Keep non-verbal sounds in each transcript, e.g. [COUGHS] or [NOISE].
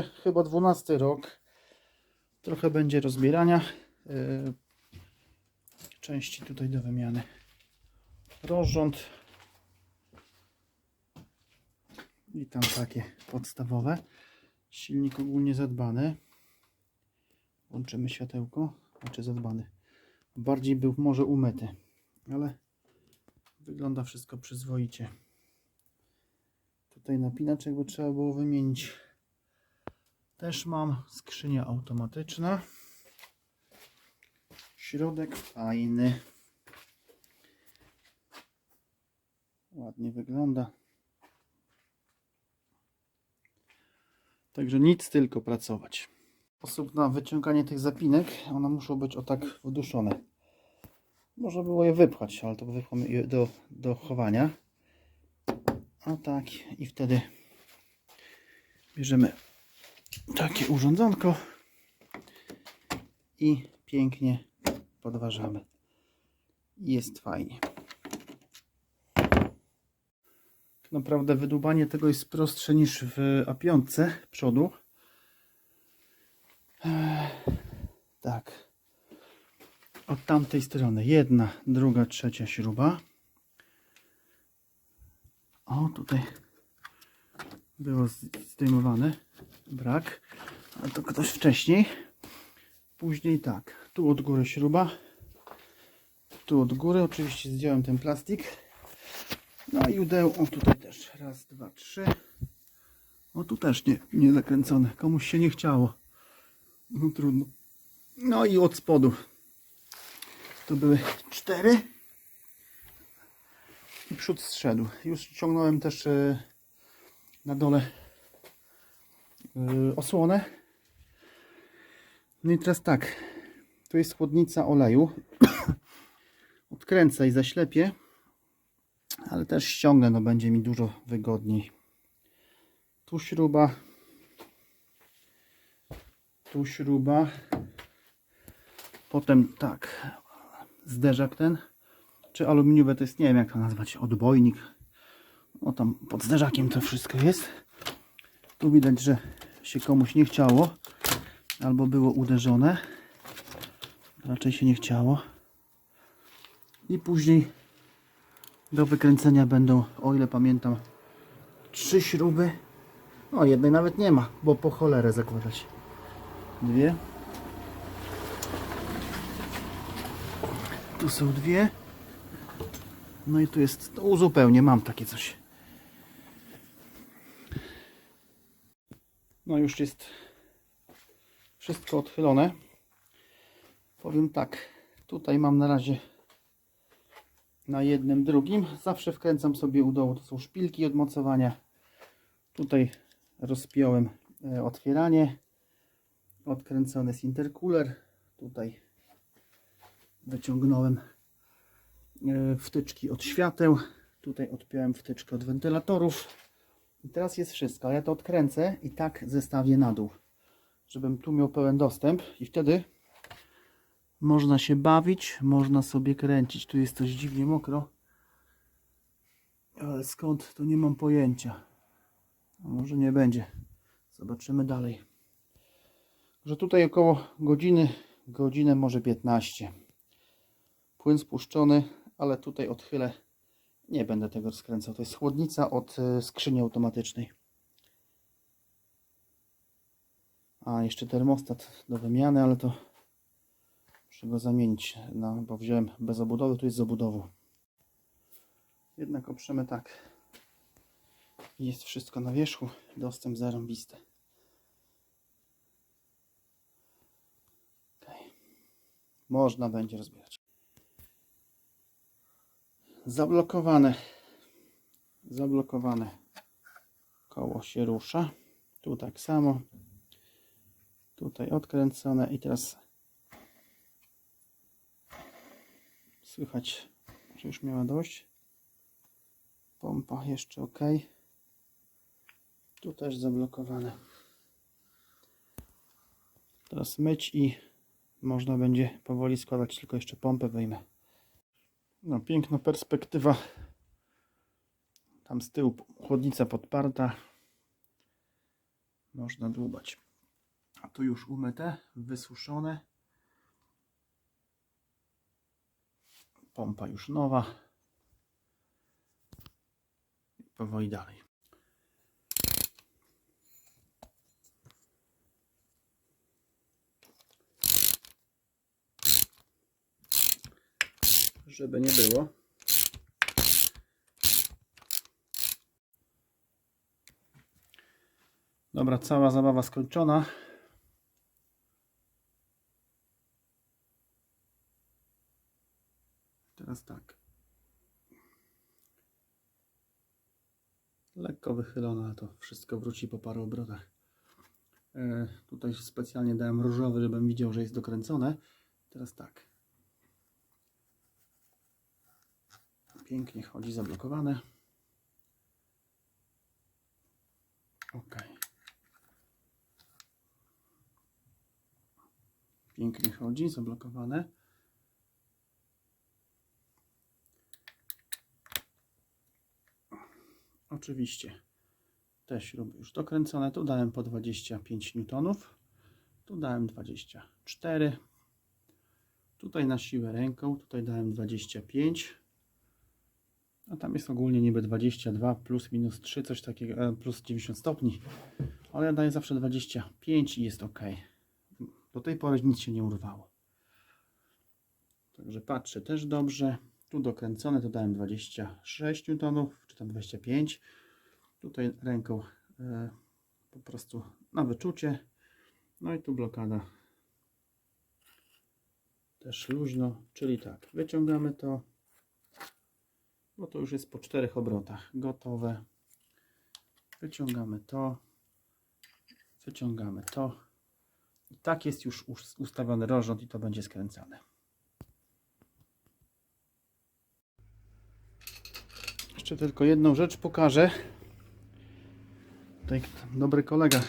chyba 12 rok. Trochę będzie rozbierania. Yy, Części tutaj do wymiany. Rozrząd. I tam takie podstawowe. Silnik ogólnie zadbany. Włączymy światełko. Znaczy zadbany. Bardziej był może umyty. Ale wygląda wszystko przyzwoicie. Tutaj napinaczek by trzeba było wymienić. Też mam skrzynia automatyczna. Środek fajny. Ładnie wygląda. Także nic, tylko pracować. Sposób na wyciąganie tych zapinek, one muszą być o tak wduszone. Można było je wypchać, ale to wypcham je do, do chowania. O tak, i wtedy bierzemy takie urządzonko i pięknie podważamy. Jest fajnie. Naprawdę wydłubanie tego jest prostsze niż w A5 przodu. Tak. Od tamtej strony jedna, druga, trzecia śruba. O, tutaj było zdejmowane. Brak. A to ktoś wcześniej. Później tak. Tu od góry śruba. Tu od góry. Oczywiście zdjąłem ten plastik. No i udeł. O, tutaj też. Raz, dwa, trzy. O, tu też nie, nie zakręcone. Komuś się nie chciało. No trudno. No i od spodu. Tu były cztery. I przód zszedł. Już ciągnąłem też e, na dole e, osłonę. No i teraz tak. Tu jest chłodnica oleju. [COUGHS] Odkręcę i zaślepię. Ale też ściągnę, no będzie mi dużo wygodniej. Tu śruba. Tu śruba. Potem tak. Zderzak ten. Czy aluminiowe to jest, nie wiem jak to nazwać, odbojnik. O tam pod zderzakiem to wszystko jest. Tu widać, że się komuś nie chciało. Albo było uderzone. Raczej się nie chciało. I później do wykręcenia będą, o ile pamiętam, trzy śruby. No jednej nawet nie ma, bo po cholerę zakładać. Dwie. Tu są dwie. No i tu jest, to uzupełnię, mam takie coś. No już jest wszystko odchylone. Powiem tak, tutaj mam na razie na jednym, drugim. Zawsze wkręcam sobie u dołu, to są szpilki od mocowania. Tutaj rozpiąłem e, otwieranie. Odkręcony jest intercooler. Tutaj wyciągnąłem e, wtyczki od świateł. Tutaj odpiąłem wtyczkę od wentylatorów. I teraz jest wszystko. Ja to odkręcę i tak zestawię na dół. Żebym tu miał pełen dostęp i wtedy można się bawić, można sobie kręcić. Tu jest coś dziwnie mokro. Ale skąd to nie mam pojęcia. A może nie będzie. Zobaczymy dalej. Że tutaj około godziny, godzinę może 15. Płyn spuszczony, ale tutaj odchylę. Nie będę tego skręcał. To jest chłodnica od y, skrzyni automatycznej. A jeszcze termostat do wymiany, ale to muszę go zamienić, bo wziąłem bez obudowy, tu jest z obudową. Jednak oprzemy tak. Jest wszystko na wierzchu, dostęp zarąbisty. Okej. Można będzie rozbierać. Zablokowane. Zablokowane. Koło się rusza. Tu tak samo. Tutaj odkręcone i teraz słychać, że już miała dość. Pompa jeszcze ok. Tu też zablokowane. Teraz myć i można będzie powoli składać, tylko jeszcze pompę wyjmę. No, piękna perspektywa. Tam z tyłu chłodnica podparta. można dłubać. A tu już umyte, wysuszone. Pompa już nowa. I powoli dalej. Żeby nie było. Dobra, cała zabawa skończona. Teraz tak. Lekko wychylona, to wszystko wróci po paru obrotach. E, tutaj specjalnie dałem różowy, żebym widział, że jest dokręcone. Teraz tak. Pięknie chodzi zablokowane. Ok. Pięknie chodzi, zablokowane. Oczywiście te śruby już dokręcone. Tu dałem po 25 N. Tu dałem 24. Tutaj na siłę ręką, tutaj dałem 25. A tam jest ogólnie niby 22 plus minus 3, coś takiego, e, plus 90 stopni. Ale ja daję zawsze 25 i jest ok. Do tej pory nic się nie urwało. Także patrzę też dobrze. Tu dokręcone, to dałem 26 N, czy tam 25. Tutaj ręką e, po prostu na wyczucie. No i tu blokada też luźno, czyli tak, wyciągamy to, bo to już jest po czterech obrotach gotowe. Wyciągamy to, wyciągamy to. I tak jest już us- ustawiony rozrząd i to będzie skręcane. Jeszcze tylko jedną rzecz pokażę. Tutaj dobry kolega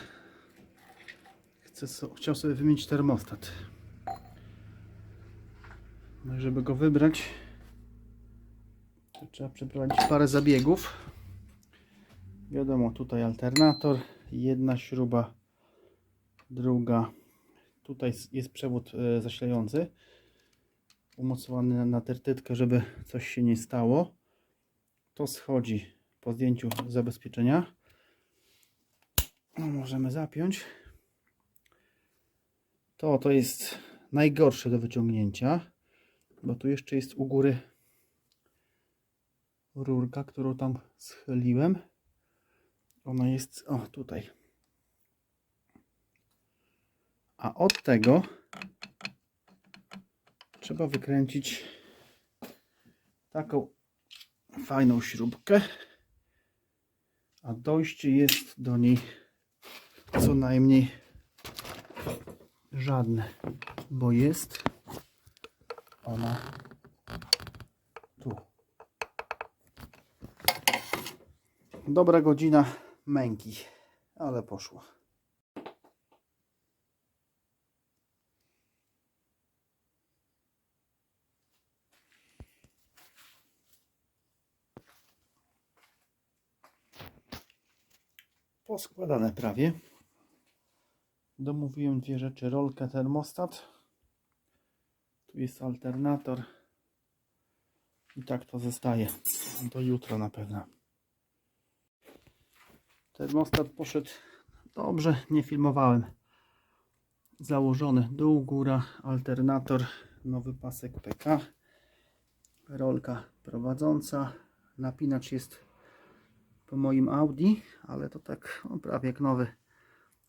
chce chciał sobie wymienić termostat. No żeby go wybrać, trzeba przeprowadzić parę zabiegów. Wiadomo, tutaj alternator, jedna śruba, druga. Tutaj jest przewód e, zasilający, umocowany na- tertytkę, żeby coś się nie stało. To schodzi po zdjęciu zabezpieczenia. No, możemy zapiąć. To, to jest najgorsze do wyciągnięcia, bo tu jeszcze jest u góry rurka, którą tam schyliłem. Ona jest, o tutaj. A od tego trzeba wykręcić taką fajną śrubkę, a dojście jest do niej co najmniej żadne, bo jest ona tu. Dobra godzina męki, ale poszło. Poskładane prawie. Domówiłem dwie rzeczy. Rolkę termostat. Tu jest alternator. I tak to zostaje. Do jutra na pewno. Termostat poszedł dobrze. Nie filmowałem. Założony dół, góra, alternator, nowy pasek PK. Rolka prowadząca. Napinacz jest po moim Audi, ale to tak no, prawie jak nowy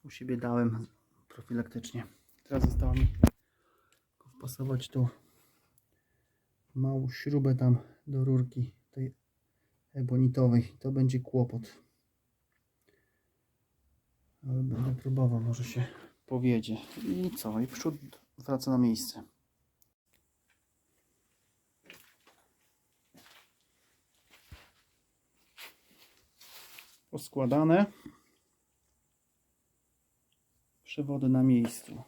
u siebie dałem profilaktycznie. Teraz zostało mi wpasować tu małą śrubę tam do rurki tej ebonitowej. To będzie kłopot. Ale będę próbował, może się powiedzie. I co? I przód wraca na miejsce. Poskładane. Przewody na miejscu.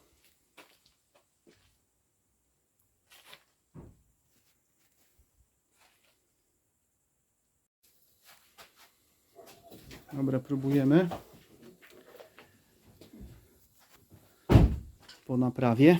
Dobra, próbujemy. Po naprawie.